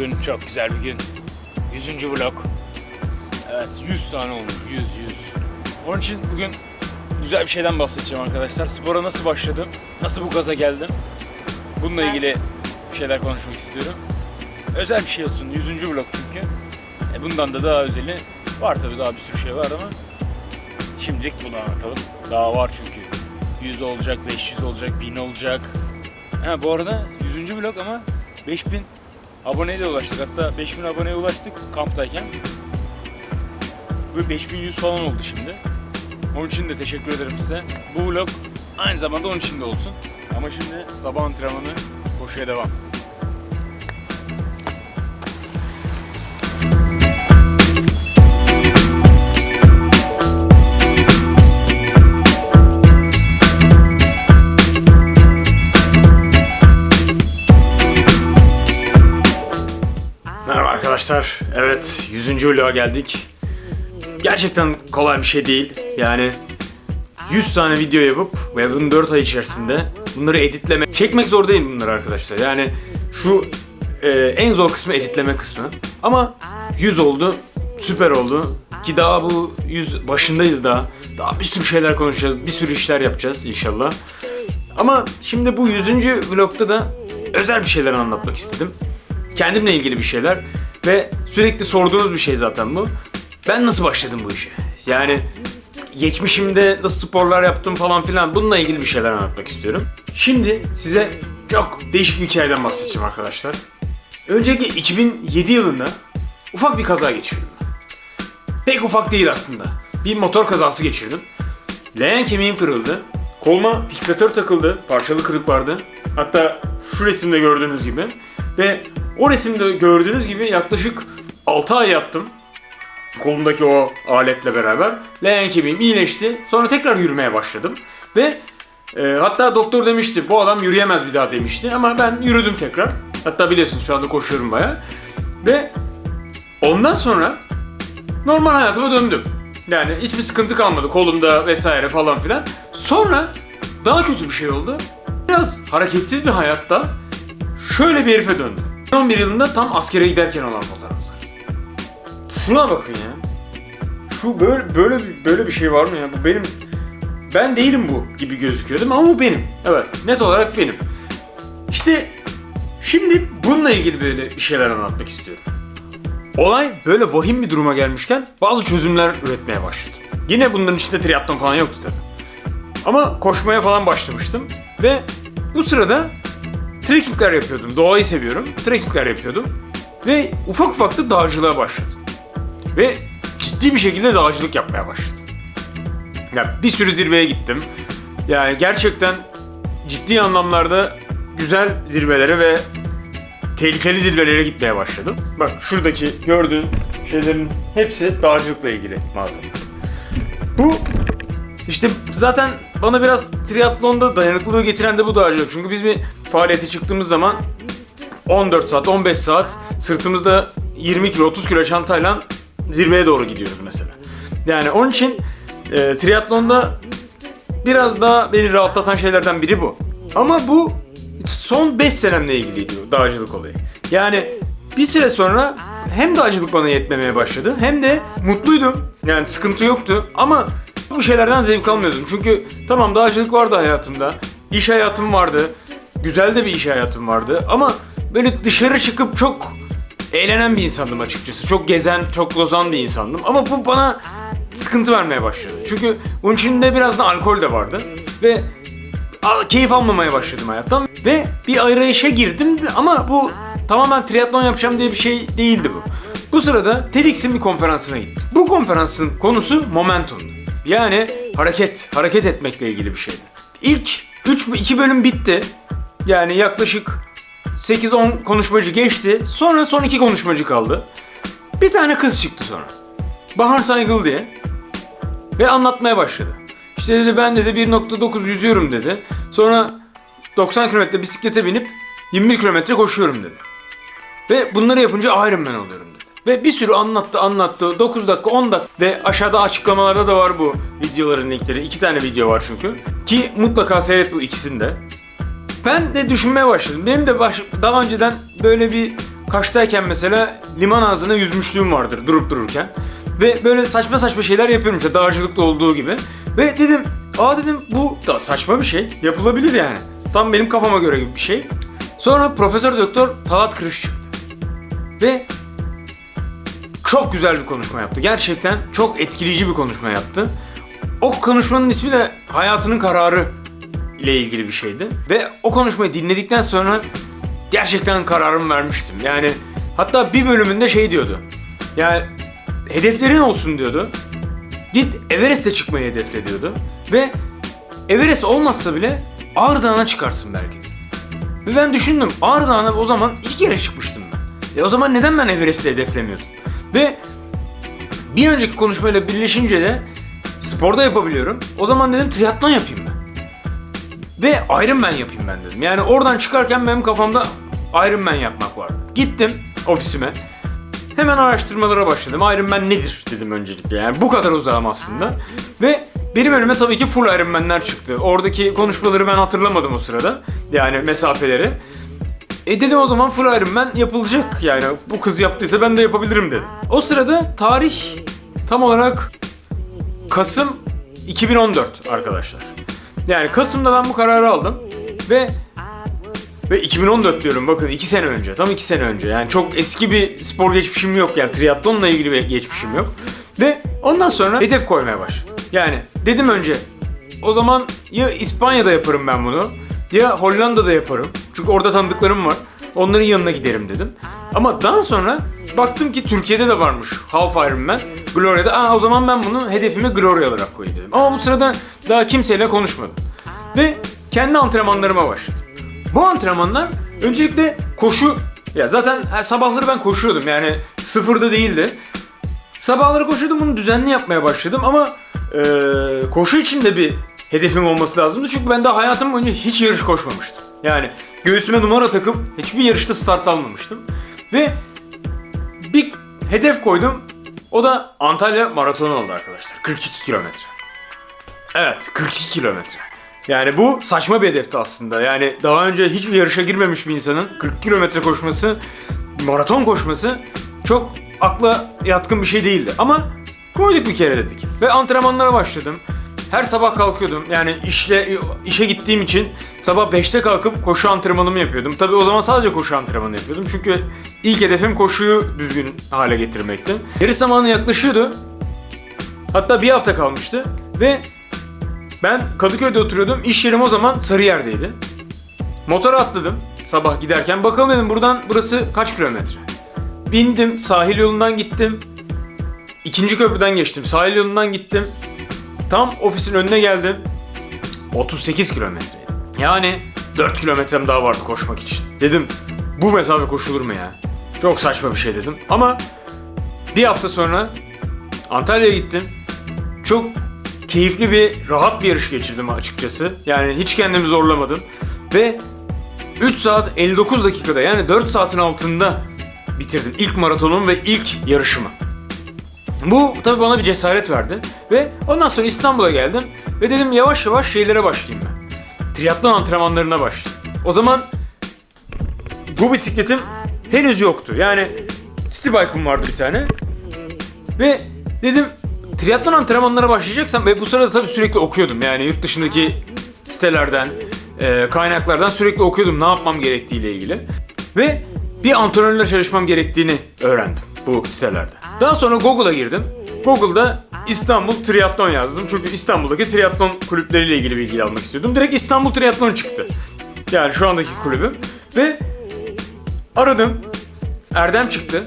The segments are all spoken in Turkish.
bugün çok güzel bir gün. 100. vlog. Evet 100 tane olmuş 100 100. Onun için bugün güzel bir şeyden bahsedeceğim arkadaşlar. Spora nasıl başladım? Nasıl bu gaza geldim? Bununla ilgili bir şeyler konuşmak istiyorum. Özel bir şey olsun. 100. vlog çünkü. E bundan da daha özeli var tabii daha bir sürü şey var ama şimdilik bunu anlatalım. Daha var çünkü. 100 olacak, 500 olacak, 1000 olacak. Ha bu arada 100. vlog ama 5000 aboneye ulaştık. Hatta 5000 aboneye ulaştık kamptayken. Ve 5100 falan oldu şimdi. Onun için de teşekkür ederim size. Bu vlog aynı zamanda onun için de olsun. Ama şimdi sabah antrenmanı koşuya devam. Arkadaşlar. Evet 100. vloga geldik. Gerçekten kolay bir şey değil. Yani 100 tane video yapıp ve bunu 4 ay içerisinde bunları editlemek, çekmek zor değil bunlar arkadaşlar. Yani şu e, en zor kısmı editleme kısmı. Ama 100 oldu, süper oldu. Ki daha bu 100 başındayız daha. Daha bir sürü şeyler konuşacağız, bir sürü işler yapacağız inşallah. Ama şimdi bu 100. vlogda da özel bir şeyler anlatmak istedim. Kendimle ilgili bir şeyler ve sürekli sorduğunuz bir şey zaten bu. Ben nasıl başladım bu işe? Yani geçmişimde nasıl sporlar yaptım falan filan bununla ilgili bir şeyler anlatmak istiyorum. Şimdi size çok değişik bir hikayeden bahsedeceğim arkadaşlar. Öncelikle 2007 yılında ufak bir kaza geçirdim. Pek ufak değil aslında. Bir motor kazası geçirdim. Leğen kemiğim kırıldı. Koluma fiksatör takıldı. Parçalı kırık vardı. Hatta şu resimde gördüğünüz gibi. Ve o resimde gördüğünüz gibi yaklaşık 6 ay yattım. Kolumdaki o aletle beraber. Leğen kemiğim iyileşti. Sonra tekrar yürümeye başladım. Ve e, hatta doktor demişti bu adam yürüyemez bir daha demişti. Ama ben yürüdüm tekrar. Hatta biliyorsunuz şu anda koşuyorum baya. Ve ondan sonra normal hayatıma döndüm. Yani hiçbir sıkıntı kalmadı kolumda vesaire falan filan. Sonra daha kötü bir şey oldu. Biraz hareketsiz bir hayatta şöyle bir herife döndüm. 11 yılında tam askere giderken olan fotoğraflar. Şuna bakın ya. Şu böyle böyle bir, böyle bir şey var mı ya? Bu benim ben değilim bu gibi gözüküyor değil mi? Ama bu benim. Evet, net olarak benim. İşte şimdi bununla ilgili böyle bir şeyler anlatmak istiyorum. Olay böyle vahim bir duruma gelmişken bazı çözümler üretmeye başladım. Yine bunların içinde triatlon falan yoktu tabii. Ama koşmaya falan başlamıştım ve bu sırada trekkingler yapıyordum. Doğayı seviyorum. Trekkingler yapıyordum. Ve ufak ufak da dağcılığa başladım. Ve ciddi bir şekilde dağcılık yapmaya başladım. Ya bir sürü zirveye gittim. Yani gerçekten ciddi anlamlarda güzel zirvelere ve tehlikeli zirvelere gitmeye başladım. Bak şuradaki gördüğün şeylerin hepsi dağcılıkla ilgili malzeme. Bu işte zaten bana biraz triatlonda dayanıklılığı getiren de bu dağcılık. Çünkü biz bir faaliyete çıktığımız zaman 14 saat, 15 saat sırtımızda 20 kilo, 30 kilo çantayla zirveye doğru gidiyoruz mesela. Yani onun için e, triatlonda biraz daha beni rahatlatan şeylerden biri bu. Ama bu son 5 senemle ilgiliydi dağcılık olayı. Yani bir süre sonra hem dağcılık bana yetmemeye başladı hem de mutluydum. Yani sıkıntı yoktu ama bu şeylerden zevk almıyordum. Çünkü tamam dağcılık vardı hayatımda. iş hayatım vardı. Güzel de bir iş hayatım vardı ama böyle dışarı çıkıp çok eğlenen bir insandım açıkçası. Çok gezen, çok lozan bir insandım. Ama bu bana sıkıntı vermeye başladı. Çünkü bunun içinde biraz da alkol de vardı. Ve keyif almamaya başladım hayattan. Ve bir arayışa girdim ama bu tamamen triatlon yapacağım diye bir şey değildi bu. Bu sırada TEDx'in bir konferansına gittim. Bu konferansın konusu momentumdu. Yani hareket, hareket etmekle ilgili bir şeydi. İlk 3 2 bölüm bitti. Yani yaklaşık 8-10 konuşmacı geçti. Sonra son 2 konuşmacı kaldı. Bir tane kız çıktı sonra. Bahar Saygıl diye. Ve anlatmaya başladı. İşte dedi ben dedi 1.9 yüzüyorum dedi. Sonra 90 kilometre bisiklete binip 21 kilometre koşuyorum dedi. Ve bunları yapınca Ironman oluyorum dedi. Ve bir sürü anlattı anlattı. 9 dakika 10 dakika. Ve aşağıda açıklamalarda da var bu videoların linkleri. İki tane video var çünkü. Ki mutlaka seyret bu ikisinde. Ben de düşünmeye başladım. Benim de baş, daha önceden böyle bir Kaş'tayken mesela liman ağzına yüzmüşlüğüm vardır durup dururken. Ve böyle saçma saçma şeyler yapıyorum işte dağcılıkta olduğu gibi. Ve dedim aa dedim bu da saçma bir şey yapılabilir yani. Tam benim kafama göre gibi bir şey. Sonra Profesör Doktor Talat Kırış çıktı. Ve çok güzel bir konuşma yaptı. Gerçekten çok etkileyici bir konuşma yaptı. O konuşmanın ismi de hayatının kararı ile ilgili bir şeydi. Ve o konuşmayı dinledikten sonra gerçekten kararımı vermiştim. Yani hatta bir bölümünde şey diyordu. Yani hedeflerin olsun diyordu. Git Everest'e çıkmayı hedefle diyordu. Ve Everest olmazsa bile Ağrı Dağı'na çıkarsın belki. Ve ben düşündüm Ağrı Dağı'na o zaman iki kere çıkmıştım ben. E o zaman neden ben Everest'i hedeflemiyordum? Ve bir önceki konuşmayla birleşince de sporda yapabiliyorum. O zaman dedim triatlon yapayım ben. Ve Iron Man yapayım ben dedim. Yani oradan çıkarken benim kafamda Iron Man yapmak vardı. Gittim ofisime. Hemen araştırmalara başladım. Iron Man nedir dedim öncelikle. Yani bu kadar uzağım aslında. Ve benim önüme tabii ki full Iron Man'ler çıktı. Oradaki konuşmaları ben hatırlamadım o sırada. Yani mesafeleri. E dedim o zaman full Iron Man yapılacak. Yani bu kız yaptıysa ben de yapabilirim dedim. O sırada tarih tam olarak Kasım 2014 arkadaşlar. Yani Kasım'da ben bu kararı aldım ve ve 2014 diyorum bakın 2 sene önce tam 2 sene önce yani çok eski bir spor geçmişim yok yani triatlonla ilgili bir geçmişim yok ve ondan sonra hedef koymaya başladım. Yani dedim önce o zaman ya İspanya'da yaparım ben bunu ya Hollanda'da yaparım çünkü orada tanıdıklarım var onların yanına giderim dedim. Ama daha sonra baktım ki Türkiye'de de varmış Half Ironman Gloria'da. Aa o zaman ben bunu hedefimi Gloria olarak koyayım dedim. Ama bu sırada daha kimseyle konuşmadım. Ve kendi antrenmanlarıma başladım. Bu antrenmanlar öncelikle koşu ya zaten sabahları ben koşuyordum yani sıfırda değildi. Sabahları koşuyordum bunu düzenli yapmaya başladım ama e, koşu için de bir hedefim olması lazımdı. Çünkü ben daha hayatım boyunca hiç yarış koşmamıştım. Yani göğsüme numara takıp hiçbir yarışta start almamıştım. Ve bir hedef koydum. O da Antalya maratonu oldu arkadaşlar. 42 kilometre. Evet 42 kilometre. Yani bu saçma bir hedefti aslında. Yani daha önce hiçbir yarışa girmemiş bir insanın 40 kilometre koşması, maraton koşması çok akla yatkın bir şey değildi. Ama koyduk bir kere dedik. Ve antrenmanlara başladım. Her sabah kalkıyordum. Yani işle işe gittiğim için sabah 5'te kalkıp koşu antrenmanımı yapıyordum. Tabii o zaman sadece koşu antrenmanı yapıyordum. Çünkü ilk hedefim koşuyu düzgün hale getirmekti. Yarış zamanı yaklaşıyordu. Hatta bir hafta kalmıştı ve ben Kadıköy'de oturuyordum. İş yerim o zaman Sarıyer'deydi. Motora atladım sabah giderken. Bakalım dedim buradan burası kaç kilometre? Bindim sahil yolundan gittim. İkinci köprüden geçtim. Sahil yolundan gittim. Tam ofisin önüne geldim. 38 kilometreydi. Yani 4 kilometrem daha vardı koşmak için. Dedim bu mesafe koşulur mu ya? Çok saçma bir şey dedim. Ama bir hafta sonra Antalya'ya gittim. Çok keyifli bir, rahat bir yarış geçirdim açıkçası. Yani hiç kendimi zorlamadım. Ve 3 saat 59 dakikada yani 4 saatin altında bitirdim ilk maratonumu ve ilk yarışımı. Bu tabii bana bir cesaret verdi ve ondan sonra İstanbul'a geldim ve dedim yavaş yavaş şeylere başlayayım ben. Triatlon antrenmanlarına başlayayım. O zaman bu bisikletim henüz yoktu. Yani city bike'ım vardı bir tane. Ve dedim triatlon antrenmanlara başlayacaksam ve bu sırada tabii sürekli okuyordum. Yani yurt dışındaki sitelerden, e, kaynaklardan sürekli okuyordum ne yapmam gerektiğiyle ilgili. Ve bir antrenörle çalışmam gerektiğini öğrendim bu sitelerde. Daha sonra Google'a girdim. Google'da İstanbul Triatlon yazdım. Çünkü İstanbul'daki triatlon kulüpleriyle ilgili bilgi almak istiyordum. Direkt İstanbul Triatlon çıktı. Yani şu andaki kulübüm. Ve aradım. Erdem çıktı.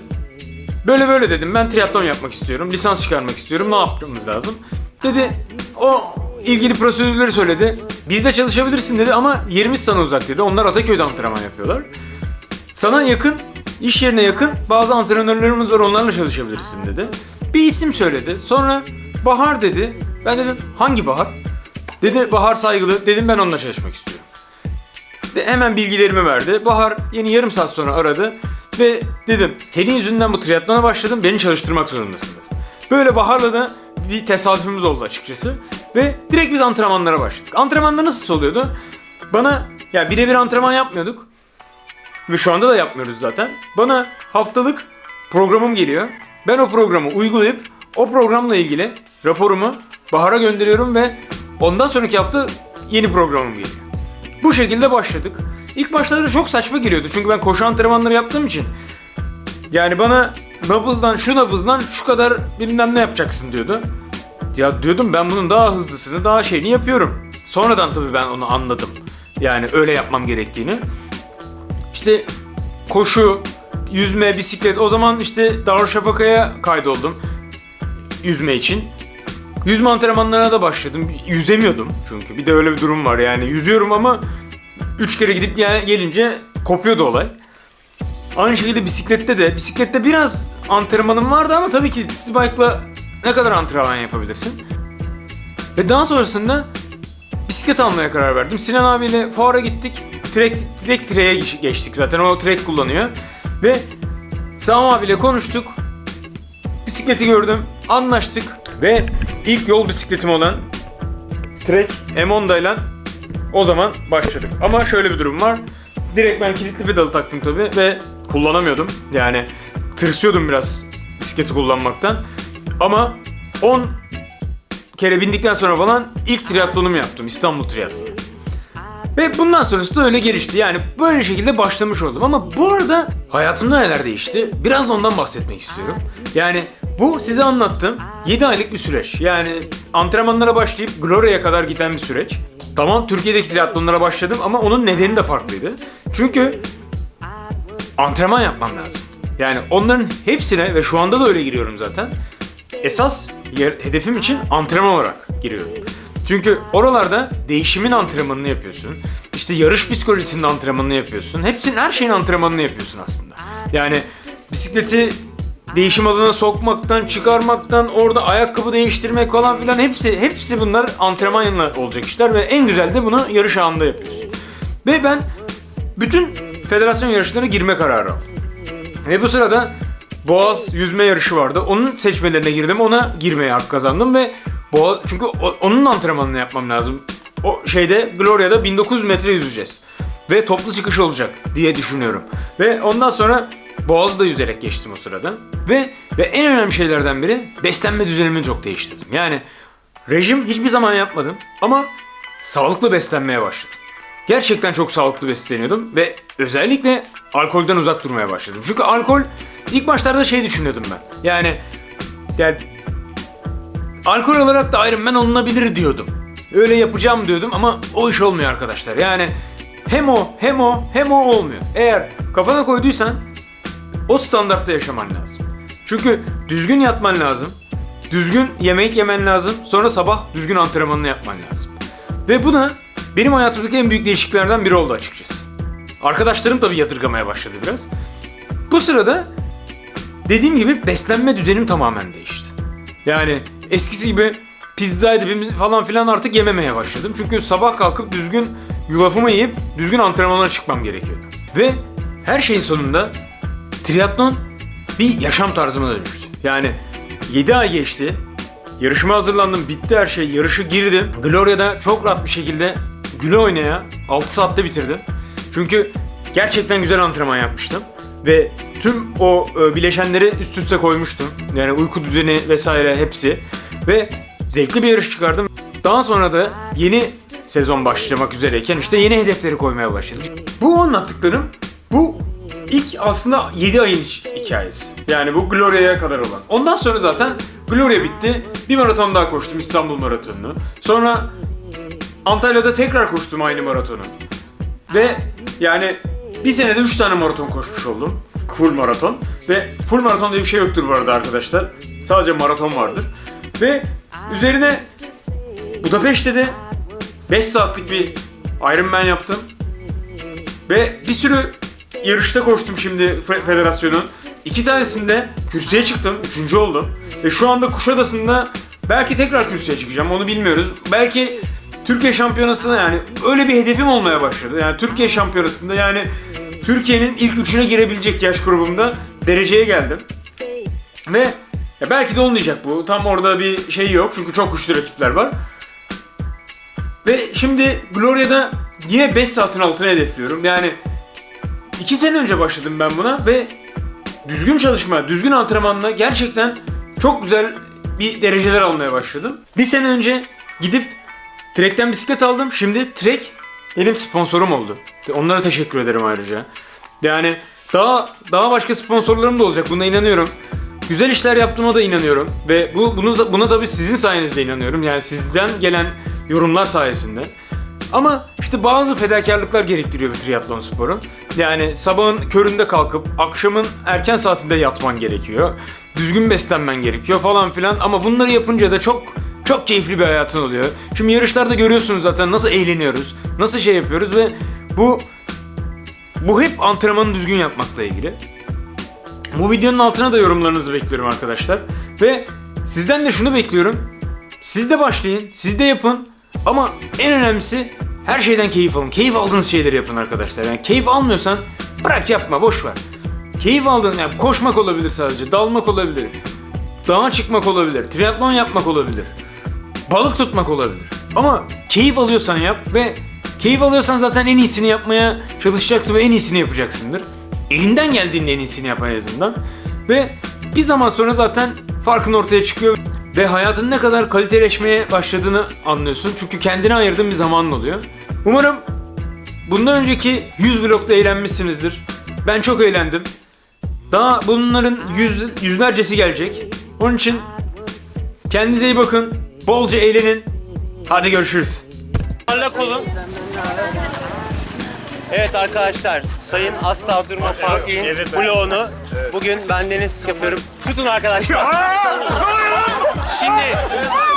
Böyle böyle dedim ben triatlon yapmak istiyorum. Lisans çıkarmak istiyorum. Ne yapmamız lazım? Dedi o ilgili prosedürleri söyledi. Bizde çalışabilirsin dedi ama yerimiz sana uzak dedi. Onlar Ataköy'de antrenman yapıyorlar. Sana yakın, iş yerine yakın bazı antrenörlerimiz var onlarla çalışabilirsin dedi. Bir isim söyledi. Sonra Bahar dedi. Ben dedim hangi Bahar? Dedi Bahar Saygılı. Dedim ben onunla çalışmak istiyorum. De, hemen bilgilerimi verdi. Bahar yeni yarım saat sonra aradı. Ve dedim senin yüzünden bu triatlona başladım beni çalıştırmak zorundasın dedi. Böyle Bahar'la da bir tesadüfümüz oldu açıkçası. Ve direkt biz antrenmanlara başladık. Antrenmanda nasıl oluyordu? Bana ya birebir antrenman yapmıyorduk. Ve şu anda da yapmıyoruz zaten. Bana haftalık programım geliyor. Ben o programı uygulayıp o programla ilgili raporumu Bahar'a gönderiyorum ve ondan sonraki hafta yeni programım geliyor. Bu şekilde başladık. İlk başlarda çok saçma geliyordu çünkü ben koşu antrenmanları yaptığım için. Yani bana nabızdan şu nabızdan şu kadar bilmem ne yapacaksın diyordu. Ya diyordum ben bunun daha hızlısını daha şeyini yapıyorum. Sonradan tabii ben onu anladım. Yani öyle yapmam gerektiğini. İşte koşu, yüzme, bisiklet. O zaman işte Darüşşafaka'ya kaydoldum. Yüzme için. Yüzme antrenmanlarına da başladım. Yüzemiyordum çünkü. Bir de öyle bir durum var yani. Yüzüyorum ama 3 kere gidip gel- gelince kopuyordu olay. Aynı şekilde bisiklette de. Bisiklette biraz antrenmanım vardı ama tabii ki city bike'la ne kadar antrenman yapabilirsin? Ve daha sonrasında bisiklet almaya karar verdim. Sinan abiyle fuara gittik. Direkt Trek'e geç- geçtik zaten. O Trek kullanıyor. Ve Sami abiyle konuştuk. Bisikleti gördüm. Anlaştık. Ve ilk yol bisikletim olan Trek M10'da ile o zaman başladık. Ama şöyle bir durum var. Direkt ben kilitli pedalı taktım tabi ve kullanamıyordum. Yani tırsıyordum biraz bisikleti kullanmaktan. Ama 10 kere bindikten sonra falan ilk triatlonumu yaptım. İstanbul triatlonu. Ve bundan sonrası da öyle gelişti. Yani böyle şekilde başlamış oldum. Ama bu arada hayatımda neler değişti? Biraz da ondan bahsetmek istiyorum. Yani bu size anlattığım 7 aylık bir süreç. Yani antrenmanlara başlayıp Gloria'ya kadar giden bir süreç. Tamam Türkiye'deki triatlonlara başladım ama onun nedeni de farklıydı. Çünkü antrenman yapmam lazım. Yani onların hepsine ve şu anda da öyle giriyorum zaten. Esas hedefim için antrenman olarak giriyorum. Çünkü oralarda değişimin antrenmanını yapıyorsun. İşte yarış psikolojisinin antrenmanını yapıyorsun. Hepsinin her şeyin antrenmanını yapıyorsun aslında. Yani bisikleti değişim alanına sokmaktan, çıkarmaktan, orada ayakkabı değiştirmek falan filan hepsi hepsi bunlar antrenmanla olacak işler ve en güzel de bunu yarış anında yapıyorsun. Ve ben bütün federasyon yarışlarına girme kararı aldım. Ve bu sırada Boğaz yüzme yarışı vardı. Onun seçmelerine girdim. Ona girmeye hak kazandım ve Boğaz çünkü o- onun antrenmanını yapmam lazım. O şeyde Gloria'da 1900 metre yüzeceğiz. Ve toplu çıkış olacak diye düşünüyorum. Ve ondan sonra Boğaz'ı da yüzerek geçtim o sırada. Ve ve en önemli şeylerden biri beslenme düzenimi çok değiştirdim. Yani rejim hiçbir zaman yapmadım ama sağlıklı beslenmeye başladım. Gerçekten çok sağlıklı besleniyordum ve özellikle alkolden uzak durmaya başladım. Çünkü alkol ilk başlarda şey düşünüyordum ben. Yani yani alkol olarak da Iron Man olunabilir diyordum. Öyle yapacağım diyordum ama o iş olmuyor arkadaşlar. Yani hem o hem o hem o olmuyor. Eğer kafana koyduysan o standartta yaşaman lazım. Çünkü düzgün yatman lazım. Düzgün yemek yemen lazım. Sonra sabah düzgün antrenmanını yapman lazım. Ve bu da benim hayatımdaki en büyük değişikliklerden biri oldu açıkçası. Arkadaşlarım tabii yadırgamaya başladı biraz. Bu sırada dediğim gibi beslenme düzenim tamamen değişti. Yani eskisi gibi pizzaydı bilmem- falan filan artık yememeye başladım. Çünkü sabah kalkıp düzgün yulafımı yiyip düzgün antrenmanlara çıkmam gerekiyordu. Ve her şeyin sonunda triatlon bir yaşam tarzıma dönüştü. Yani 7 ay geçti. Yarışıma hazırlandım. Bitti her şey. Yarışı girdim. Gloria'da çok rahat bir şekilde güle oynaya 6 saatte bitirdim. Çünkü gerçekten güzel antrenman yapmıştım. Ve tüm o e, bileşenleri üst üste koymuştum. Yani uyku düzeni vesaire hepsi. Ve zevkli bir yarış çıkardım. Daha sonra da yeni sezon başlamak üzereyken işte yeni hedefleri koymaya başladım. Bu anlattıklarım bu ilk aslında 7 ayın hikayesi. Yani bu Gloria'ya kadar olan. Ondan sonra zaten Gloria bitti. Bir maraton daha koştum İstanbul Maratonu'nu. Sonra Antalya'da tekrar koştum aynı maratonu. Ve yani bir senede 3 tane maraton koşmuş oldum. Full maraton. Ve full maraton diye bir şey yoktur bu arada arkadaşlar. Sadece maraton vardır. Ve üzerine Budapeşte de 5 saatlik bir Ironman yaptım. Ve bir sürü yarışta koştum şimdi fe- federasyonun. İki tanesinde kürsüye çıktım. Üçüncü oldum. Ve şu anda Kuşadası'nda belki tekrar kürsüye çıkacağım. Onu bilmiyoruz. Belki Türkiye şampiyonasına yani öyle bir hedefim olmaya başladı. Yani Türkiye şampiyonasında yani Türkiye'nin ilk üçüne girebilecek yaş grubumda dereceye geldim. Ve ya belki de olmayacak bu. Tam orada bir şey yok. Çünkü çok güçlü rakipler var. Ve şimdi Gloria'da yine 5 saatin altına hedefliyorum. Yani iki sene önce başladım ben buna ve düzgün çalışma, düzgün antrenmanla gerçekten çok güzel bir dereceler almaya başladım. Bir sene önce gidip Trek'ten bisiklet aldım. Şimdi Trek benim sponsorum oldu. Onlara teşekkür ederim ayrıca. Yani daha daha başka sponsorlarım da olacak. Buna inanıyorum. Güzel işler yaptığıma da inanıyorum ve bu bunu da, buna tabii sizin sayenizde inanıyorum. Yani sizden gelen yorumlar sayesinde. Ama işte bazı fedakarlıklar gerektiriyor bir triatlon sporu. Yani sabahın köründe kalkıp akşamın erken saatinde yatman gerekiyor. Düzgün beslenmen gerekiyor falan filan ama bunları yapınca da çok çok keyifli bir hayatın oluyor. Şimdi yarışlarda görüyorsunuz zaten nasıl eğleniyoruz, nasıl şey yapıyoruz ve bu bu hep antrenmanı düzgün yapmakla ilgili. Bu videonun altına da yorumlarınızı bekliyorum arkadaşlar. Ve sizden de şunu bekliyorum. Siz de başlayın, siz de yapın. Ama en önemlisi her şeyden keyif alın. Keyif aldığınız şeyleri yapın arkadaşlar. Yani keyif almıyorsan bırak yapma, boş ver. Keyif aldığın, yani koşmak olabilir sadece, dalmak olabilir. Dağa çıkmak olabilir, triatlon yapmak olabilir. Balık tutmak olabilir. Ama keyif alıyorsan yap ve keyif alıyorsan zaten en iyisini yapmaya çalışacaksın ve en iyisini yapacaksındır. Elinden geldiğinde en iyisini yap en azından. Ve bir zaman sonra zaten farkın ortaya çıkıyor ve hayatın ne kadar kaliteleşmeye başladığını anlıyorsun. Çünkü kendine ayırdığın bir zamanın oluyor. Umarım bundan önceki 100 vlogda eğlenmişsinizdir. Ben çok eğlendim. Daha bunların yüz, yüzlercesi gelecek. Onun için kendinize iyi bakın. Bolca eğlenin. Hadi görüşürüz. Parlak olun. Evet arkadaşlar, Sayın Asla Durma Park'in vlogunu bugün bendeniz yapıyorum. Tutun arkadaşlar. Şimdi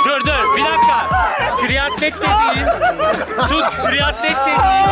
dur dur bir dakika. Triatlet dediğin tut triatlet dediğin